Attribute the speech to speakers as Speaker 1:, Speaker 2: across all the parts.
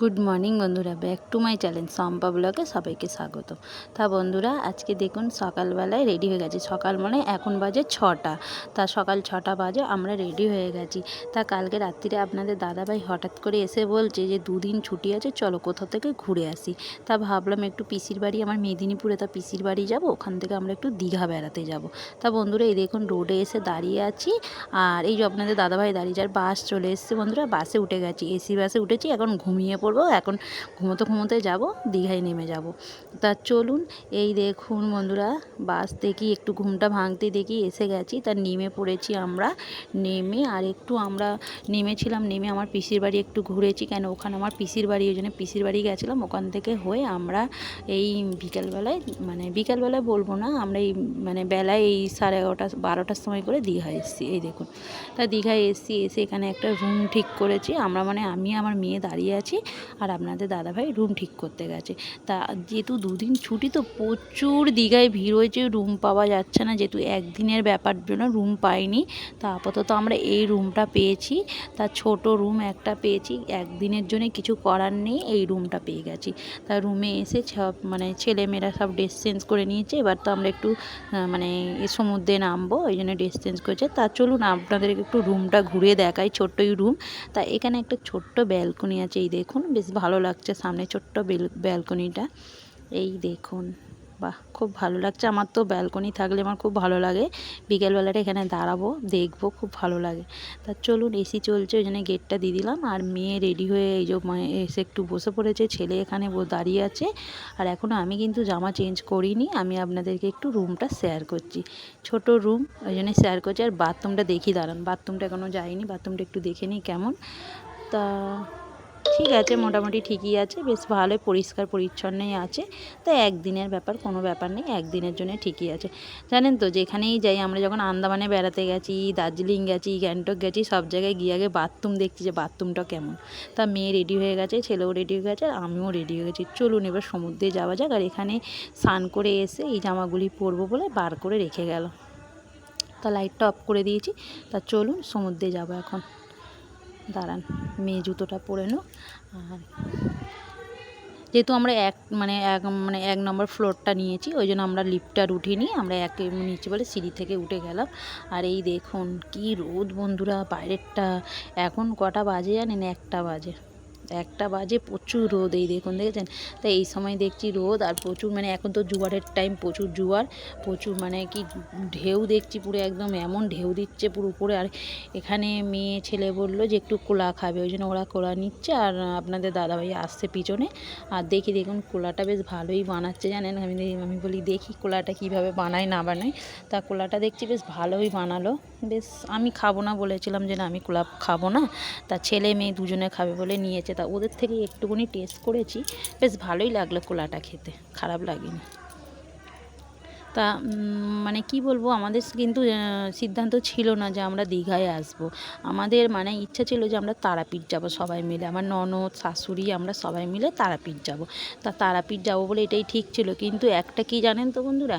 Speaker 1: Good morning বন্ধুরা, back to my challenge Sampa ব্লগে সবাইকে স্বাগত। তা বন্ধুরা, আজকে দেখুন সকালবেলায় রেডি হয়ে গেছি। সকাল মানে এখন বাজে ছটা। তা সকাল ছটা বাজে, আমরা রেডি হয়ে গেছি। তা কালকে রাত্রিরে আপনাদের দাদাভাই হঠাৎ করে এসে বলছে যে, দুদিন ছুটি আছে, চলো কোথাও থেকে ঘুরে আসি। তা ভাবলাম একটু পিসির বাড়ি, আমার মেদিনীপুরে তা পিসির বাড়ি যাব, ওখান থেকে আমরা একটু দীঘা বেড়াতে যাব। তা বন্ধুরা, এই দেখুন রোডে এসে দাঁড়িয়ে আছি, আর এই যে আপনাদের দাদাভাই দাঁড়িয়ে যার বাস চলে এসছে বন্ধুরা, বাসে উঠে গেছি। এসি বাসে উঠেছি, এখন ঘুমিয়ে পড়ব, এখন ঘুমোতে ঘুমোতে যাব, দীঘায় নেমে যাব। তা চলুন, এই দেখুন বন্ধুরা, বাস দেখি, একটু ঘুমটা ভাঙতে দেখি, এসে গেছি। তা নেমে পড়েছি আমরা, নেমে আর একটু আমরা নেমেছিলাম, নেমে আমার পিসির বাড়ি একটু ঘুরেছি, কেন ওখানে আমার পিসির বাড়ি, ওই জন্য পিসির বাড়ি গেছিলাম, ওখান থেকে হয়ে আমরা এই বিকালবেলায় মানে বিকালবেলায় বলব না, আমরা এই মানে বেলায় এই সাড়ে এগারোটা, বারোটার সময় করে দীঘায় এসেছি, এই দেখুন। তা দীঘায় এসেছি, এসে এখানে একটা রুম ঠিক করেছি, আমরা মানে আমি, আমার মেয়ে দাঁড়িয়ে আছি আর আপনাদের দাদাভাই রুম ঠিক করতে গেছে। তা যেহেতু দুদিন ছুটি, তো প্রচুর দীঘায় ভিড় হয়েছে রুম পাওয়া যাচ্ছে না। যেহেতু একদিনের ব্যাপার জন্য রুম পাইনি, তা আপাতত আমরা এই রুমটা পেয়েছি। তা ছোট রুম একটা পেয়েছি, একদিনের জন্য কিছু করার নেই, এই রুমটা পেয়ে গেছি। তা রুমে এসে সব মানে ছেলেমেয়েরা সব ড্রেস চেঞ্জ করে নিয়েছে, এবার তো আমরা একটু মানে সমুদ্রে নামবো ওই জন্য ড্রেস চেঞ্জ করেছে। তা চলুন, আপনাদেরকে একটু রুমটা ঘুরে দেখাই, ছোট্টই রুম তা এখানে একটা ছোট্ট ব্যালকনি আছে, এই দেখুন। বেশ ভালো লাগছে সামনে ছোট্ট ব্যালকনিটা। এই দেখুন, বাহ, খুব ভালো লাগছে। আমার তো ব্যালকনি থাকলে আমার খুব ভালো লাগে। বিকেলবেলাটা এখানে দাঁড়াবো, দেখব, খুব ভালো লাগে। তা চলুন, এসি চলছে, ওই জন্য গেটটা দিয়ে দিলাম। আর মেয়ে রেডি হয়ে, এই যে মা- এসে একটু বসে পড়েছে, ছেলে এখানে দাঁড়িয়ে আছে। আর এখনও আমি কিন্তু জামা চেঞ্জ করিনি, আমি আপনাদেরকে একটু রুমটা শেয়ার করছি। ছোট রুম, ওই জন্য শেয়ার করছি। আর বাথরুমটা দেখি, দাঁড়ান, বাথরুমটা এখনও যায়নি বাথরুমটা একটু দেখে নিই কেমন। তা ঠিক আছে, মোটামুটি ঠিকই আছে, বেশ ভালোই পরিষ্কার পরিচ্ছন্নই আছে। তো একদিনের ব্যাপার, কোনো ব্যাপার নেই, একদিনের জন্য ঠিকই আছে। জানেন তো, যেখানেই যাই, আমরা যখন আন্দামানে বেড়াতে গেছি, দার্জিলিং গেছি, গ্যাংটক গেছি, সব জায়গায় গিয়ে আগে বাথরুম দেখছি যে বাথরুমটা কেমন। তা মেয়ে রেডি হয়ে গেছে, ছেলেও রেডি হয়ে গেছে আমিও রেডি হয়ে গেছি। চলুন এবার সমুদ্রে যাওয়া যাক, আর এখানে স্নান করে এসে এই জামাগুলি পরবো বলে বার করে রেখে গেল তা লাইটটা অফ করে দিয়েছি, তা চলুন সমুদ্রে যাব এখন। দাঁড়ান, মেয়ে জুতোটা পরে নো। আর যেহেতু আমরা এক মানে এক মানে এক নম্বর ফ্লোরটা নিয়েছি, ওই জন্য আমরা লিফটটা উঠিনি আমরা এক নিচে বলে সিঁড়ি থেকে উঠে গেলাম। আর এই দেখুন, কি রোদ বন্ধুরা, বাইরেরটা। এখন কটা বাজে জানেন? একটা বাজে। একটা বাজে প্রচুর রোদ এই দেখুন, দেখেছেন? তাই এই সময় দেখছি রোদ আর প্রচুর মানে এখন তো জোয়ারের টাইম প্রচুর জোয়ার, প্রচুর মানে কি ঢেউ দেখছি পুরো একদম, এমন ঢেউ দিচ্ছে পুরো উপরে। আর এখানে মেয়ে ছেলে বলল যে একটু কোলা খাবে, ওই জন্য ওরা কোলা নিচ্ছে আর আপনাদের দাদাভাই আসছে পিছনে। আর দেখি, দেখুন, কোলাটা বেশ ভালোই বানাচ্ছে, জানেন? আমি আমি বলি, দেখি কোলাটা কীভাবে বানায়, না বানায়? তা কোলাটা দেখছি বেশ ভালোই বানালো। বেশ, আমি খাব না বলেছিলাম যে না, আমি কোলা খাব না। তা ছেলে মেয়ে দুজনে খাবে বলে নিয়েছে। তা ওদের থেকে একটুখানি টেস্ট করেছি। বেশ ভালোই লাগল কোলাটা খেতে খারাপ লাগেনি। তা মানে কি বলব, আমাদের কিন্তু সিদ্ধান্ত ছিল না যে আমরা দীঘায় আসব। আমাদের মানে ইচ্ছা ছিল যে আমরা তারাপীঠ যাব সবাই মিলে। আমার ননদ, শাশুড়ি, আমরা সবাই মিলে তারাপীঠ যাব। তা তারাপীঠ যাব বলে এটাই ঠিক ছিল। কিন্তু একটা কি জানেন তো বন্ধুরা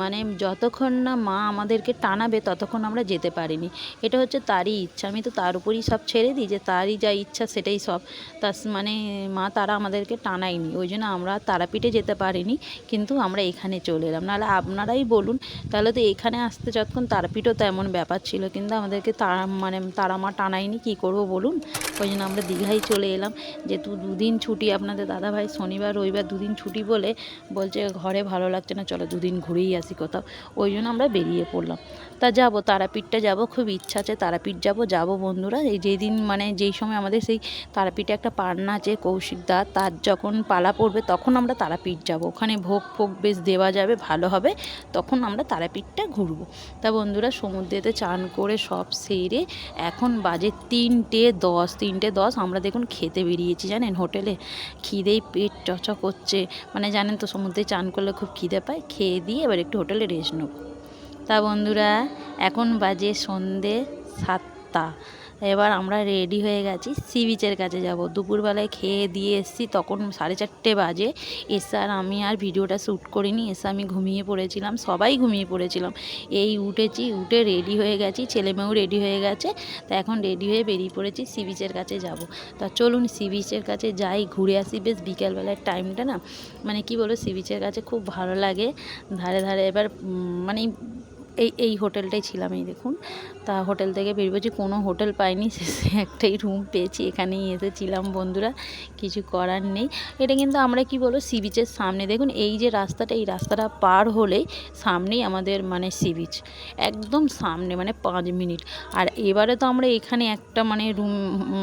Speaker 1: মানে যতক্ষণ না মা আমাদেরকে টানাবে ততক্ষণ আমরা যেতে পারিনি। এটা হচ্ছে তারই ইচ্ছা। আমি তো তার উপরই সব ছেড়ে দিই যে তারই যা ইচ্ছা সেটাই সব। তা মানে মা তারা আমাদেরকে টানায়নি। ওই জন্য আমরা তারাপীঠে যেতে পারিনি, কিন্তু আমরা এখানে চলে এলাম। নাহলে আপনারাই বলুন। তাহলে তো এখানে আসতে যতক্ষণ তারাপীঠও তো এমন ব্যাপার ছিল, কিন্তু আমাদেরকে তারা মানে তারা মা টানায়নি, কী করব বলুন? ওই জন্য আমরা দীঘায় চলে এলাম। যেহেতু দুদিন ছুটি আপনাদের দাদাভাই শনিবার, রবিবার দুদিন ছুটি বলে বলছে, ঘরে ভালো লাগছে না, চলো দুদিন ঘুরেই আসি কোথাও। ওই জন্য আমরা বেরিয়ে পড়লাম। তা যাব, তারাপীঠটা যাব, খুব ইচ্ছা আছে তারাপীঠ যাব যাব বন্ধুরা। এই যেদিন মানে যেই সময় আমাদের সেই তারাপীঠে একটা পান্না আছে, কৌশিক দা, তার যখন পালা পড়বে তখন আমরা তারাপীঠ যাব। ওখানে ভোগ ফোগ বেশ দেওয়া যাবে, ভালো হবে। তখন আমরা তারাপীঠটা ঘুরবো। তা বন্ধুরা সমুদ্রেতে চান করে সব সেরে এখন বাজে তিনটে দশ। তিনটে দশ আমরা দেখুন খেতে বেরিয়েছি, জানেন হোটেলে। খিদেই পেট চচ করছে। মানে জানেন তো সমুদ্রে চান করলে খুব খিদে পায়। খেয়ে দিয়ে এবার একটু হোটেলে রেস্ট নেব। তা বন্ধুরা এখন বাজে সন্ধে সাতটা। এবার আমরা রেডি হয়ে গেছি সি বিচের কাছে যাব। দুপুরবেলায় খেয়ে দিয়ে এসেছি, তখন সাড়ে চারটে বাজে। এসে আর আমি আর ভিডিওটা শ্যুট করিনি, এসে আমি ঘুমিয়ে পড়েছিলাম, সবাই ঘুমিয়ে পড়েছিলাম। এই উঠেছি, উঠে রেডি হয়ে গেছি, ছেলে মেয়েও রেডি হয়ে গেছে, তা এখন রেডি হয়ে বেরিয়ে পড়েছি সি বিচের কাছে যাব। তা চলুন সি বিচের কাছে যাই, ঘুরে আসি। বেশ বিকেলবেলার টাইমটা না মানে কি বলো সি বিচের কাছে খুব ভালো লাগে। ধারে ধারে এবার মানে এই এই হোটেলটাই ছিলাম এই দেখুন। তা হোটেল থেকে বেরিয়ে পড়ছি কোনো হোটেল পাইনি। শেষে একটাই রুম পেয়েছি, এখানেই এসেছিলাম বন্ধুরা, কিছু করার নেই। এটা কিন্তু আমরা কি বলো সি বিচের সামনে। দেখুন, এই যে রাস্তাটা, এই রাস্তাটা পার হলেই সামনেই আমাদের মানে সি বিচ একদম সামনে মানে পাঁচ মিনিট। আর এবারে তো আমরা এখানে একটা মানে রুম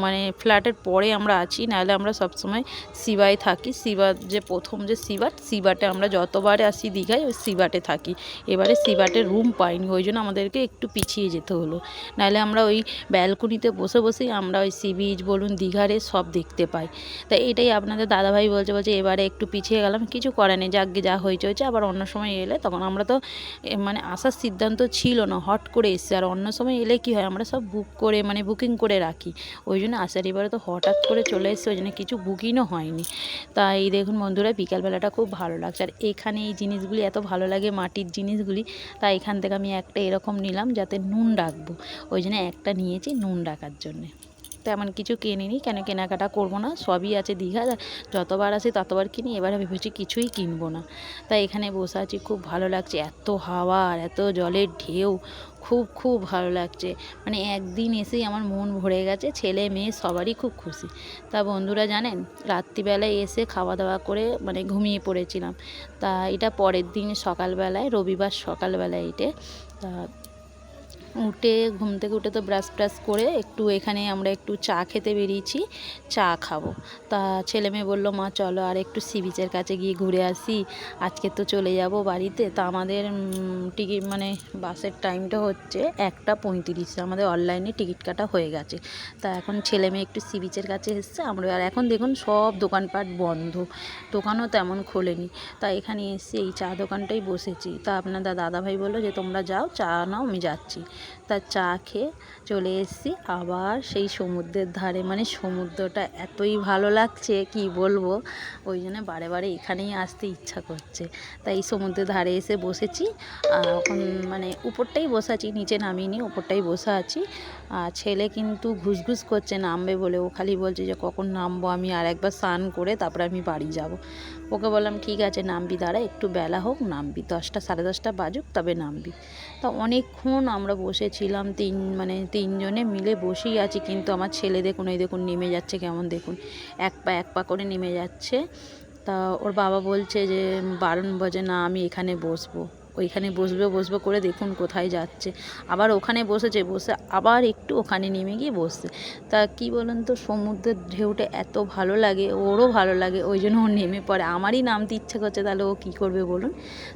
Speaker 1: মানে ফ্ল্যাটের পরে আমরা আছি, নাহলে আমরা সবসময় সিবায় থাকি। সিবার যে প্রথম যে সিবাট সিবাটে আমরা যতবারে আসি দীঘায়, ওই সিবাটে থাকি। এবারে সিবাটের রুম পাইনি, ওই জন্য আমাদেরকে একটু পিছিয়ে যেতে হলো। নাহলে আমরা ওই ব্যালকনিতে বসে বসেই আমরা ওই সি বিচ বলুন, দীঘারে সব দেখতে পাই। তা এটাই আপনাদের দাদাভাই বলছে বলছে এবারে একটু পিছিয়ে গেলাম, কিছু করার নেই, যাক যা হয়েছে হয়েছে, আবার অন্য সময় এলে তখন আমরা তো মানে আসার সিদ্ধান্ত ছিল না, হট করে এসছে, আর অন্য সময় এলে কি হয়, আমরা সব বুক করে মানে বুকিং করে রাখি। ওই জন্য আসার এবারে তো হঠাৎ করে চলে এসছে, ওই জন্য কিছু বুকিংও হয়নি। তা এই দেখুন বন্ধুরা, বিকালবেলাটা খুব ভালো লাগছে, আর এখানে এই জিনিসগুলি এত ভালো লাগে, মাটির জিনিসগুলি, তাই এখান থেকে আমি একটা এরকম নিলাম, যাতে নুন রাখব। ওই জন্য একটা নিয়েছি নুন রাখার জন্যে। তেমন কিছু কিনিনি, কেন কেনাকাটা করব না, সবই আছে দীঘা, যতবার আসি ততবার কিনি, এবারে ভেবেছি কিছুই কিনবো না। তাই এখানে বসে আছি, খুব ভালো লাগছে, এত হাওয়া আর এত জলের ঢেউ, খুব খুব ভালো লাগছে। মানে একদিন এসেই আমার মন ভরে গেছে, ছেলে মেয়ে সবারই খুব খুশি। তা বন্ধুরা জানেন, রাত্রিবেলায় এসে খাওয়া দাওয়া করে মানে ঘুমিয়ে পড়েছিলাম। তা এটা পরের দিন সকালবেলায়, রবিবার সকালবেলায় এটা তা উঠে, ঘুম থেকে উঠে তো ব্রাশ ট্রাশ করে একটু এখানে আমরা একটু চা খেতে বেরিয়েছি, চা খাব। তা ছেলে মেয়ে বলল, মা, চলো আর একটু সি বিচের কাছে গিয়ে ঘুরে আসি। আজকে তো চলে যাব বাড়িতে। তা আমাদের টিকিট মানে বাসের টাইমটা হচ্ছে একটা পঁয়ত্রিশ। আমাদের অনলাইনে টিকিট কাটা হয়ে গেছে। তা এখন ছেলে মেয়ে একটু সি বিচের কাছে এসছে, আমরা আর এখন দেখুন সব দোকানপাট বন্ধ। দোকানও তেমন খোলেনি। তা এখানে এসে এই চা দোকানটাই বসেছি। তা আপনাদের দাদাভাই বলল যে, তোমরা যাও, চা নাও, আমি যাচ্ছি। তা চা খেয়ে চলে এসেছি। আবার সেই সমুদ্রের ধারে মানে সমুদ্রটা এতই ভালো লাগছে, কি বলব? ওই জন্য বারে বারে এখানেই আসতে ইচ্ছা করছে। তাই সমুদ্রের ধারে এসে বসেছি। আর এখন মানে উপরটাই বসে আছি নিচে নামিনি উপরটাই বসে আছি। আর ছেলে কিন্তু ঘুসঘুস করছে, নামবে বলে। ও খালি বলছে যে, কখন নামবো আমি? আর একবার স্নান করে তারপরে আমি বাড়ি যাব। ওকে বললাম, ঠিক আছে, নামবি, দাঁড়া, একটু বেলা হোক, নামবি। দশটা, সাড়ে দশটা বাজুক, তবে নামবি। তা অনেকক্ষণ আমরা বসেছিলাম, তিন মানে তিনজনে মিলে বসেই আছি, কিন্তু আমার ছেলে দেখুন, এই দেখুন, নেমে যাচ্ছে কেমন দেখুন। এক পা এক পা করে নেমে যাচ্ছে। তা ওর বাবা বলছে যে, বারণ বাজে, না, আমি এখানে বসবো। ওইখানে বসবে বসবে করে দেখুন কোথায় যাচ্ছে। আবার ওখানে বসেছে, বসে আবার একটু ওখানে নেমে গিয়ে বসছে। তা কি বলুন তো, সমুদ্রের ঢেউটা এত ভালো লাগে, ওরও ভালো লাগে, ওই জন্য ও নেমে পড়ে। আমারই নামতে ইচ্ছে করছে, তাহলে ও কী করবে বলুন?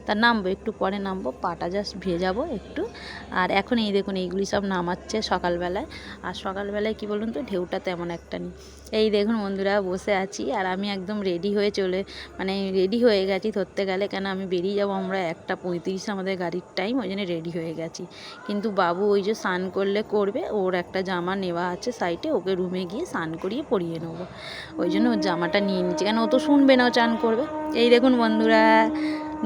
Speaker 1: তা নামবো, একটু পরে নামবো, পাটা জাস্ট ভেজাবো একটু। আর এখন এই দেখুন, এইগুলি সব নামাচ্ছে সকালবেলায়। আর সকালবেলায় কি বলুন তো, ঢেউটা তেমন একটা নেই। এই দেখুন বন্ধুরা, বসে আছি, আর আমি একদম রেডি হয়ে চলে মানে রেডি হয়ে গেছি ধরতে গেলে। কেন, আমি বেরিয়ে যাব, আমরা একটা পঁয়ত্রিশে আমাদের গাড়ির টাইম ওই জন্য রেডি হয়ে গেছি। কিন্তু বাবু ওই যে স্নান করলে করবে, ওর একটা জামা নেওয়া আছে সাইটে ওকে রুমে গিয়ে স্নান করিয়ে পরিয়ে নেব। ওই জন্য ওর জামাটা নিয়ে নিচ্ছি। কেন ও তো শুনবে না ও চান করবে। এই দেখুন বন্ধুরা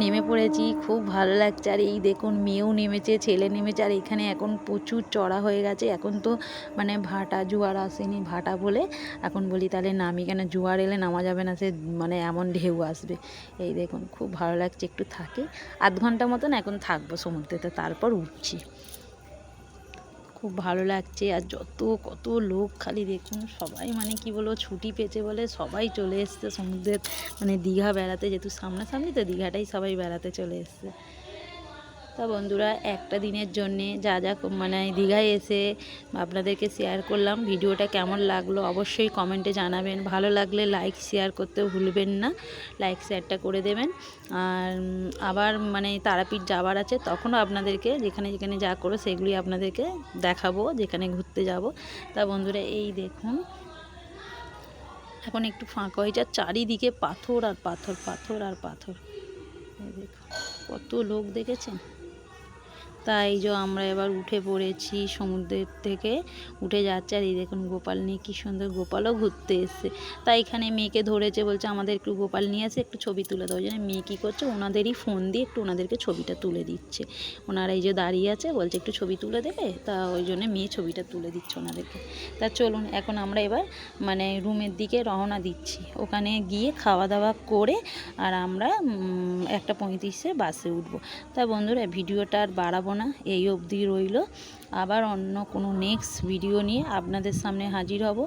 Speaker 1: নেমে পড়েছি, খুব ভালো লাগছে। আর এই দেখুন, মেয়েও নেমেছে, ছেলে নেমেছে, আর এখানে এখন প্রচুর চড়া হয়ে গেছে। এখন তো মানে ভাটা, জোয়ার আসেনি, ভাটা বলে এখন বলি, তাহলে নামি কেন? জোয়ার এলে নামা যাবে না, সে মানে এমন ঢেউ আসবে। এই দেখুন, খুব ভালো লাগছে, একটু থাকি। আধ ঘণ্টা মতন এখন থাকব সমুদ্রেতে, তারপর উঠছি। খুব ভালো লাগছে আর যত, কত লোক খালি দেখুন, সবাই মানে কি বলব, ছুটি পেয়েছে বলে সবাই চলে এসছে সমুদ্রের মানে দীঘা বেড়াতে, যেহেতু সামনাসামনি তো দীঘাটাই সবাই বেড়াতে চলে এসছে। তা বন্ধুরা, একটা দিনের জন্যে যা যা মানে দীঘায় এসে আপনাদেরকে শেয়ার করলাম। ভিডিওটা কেমন লাগল অবশ্যই কমেন্টে জানাবেন। ভালো লাগলে লাইক শেয়ার করতে ভুলবেন না। লাইক শেয়ারটা করে দেবেন। আর আবার মানে তারাপীঠ যাওয়ার আছে, তখনও আপনাদেরকে যেখানে যেখানে যা করো সেগুলি আপনাদেরকে দেখাবো, যেখানে ঘুরতে যাব। তা বন্ধুরা, এই দেখুন। এখন একটু ফাঁকা হয়েছে আর চারিদিকে পাথর আর পাথর পাথর আর পাথর। দেখুন, কত লোক দেখেছেন? তাই যে আমরা এবার উঠে পড়েছি সমুদ্রের থেকে। উঠে যাচ্ছে আর এই দেখুন গোপাল নিয়ে কী সুন্দর গোপালও ঘুরতে এসছে। তাই এখানে মেয়েকে ধরেছে বলছে, আমাদের একটু গোপাল নিয়ে আসে, একটু ছবি তুলে দেওয়ার জন্য মেয়ে কী করছে, ওনাদেরই ফোন দিয়ে একটু ওনাদেরকে ছবিটা তুলে দিচ্ছে। ওনারা এই যে দাঁড়িয়ে আছে, বলছে একটু ছবি তুলে দেবে, তা ওই জন্য মেয়ে ছবিটা তুলে দিচ্ছে ওনাদেরকে। তা চলুন, এখন আমরা এবার মানে রুমের দিকে রওনা দিচ্ছি। ওখানে গিয়ে খাওয়া দাওয়া করে আর আমরা একটা পঁয়ত্রিশে বাসে উঠবো। তা বন্ধুরা, ভিডিওটা আর বাড়াবো না এই অবধি রইল। আবার অন্য কোনো নেক্সট ভিডিও নিয়ে আপনাদের সামনে হাজির হব।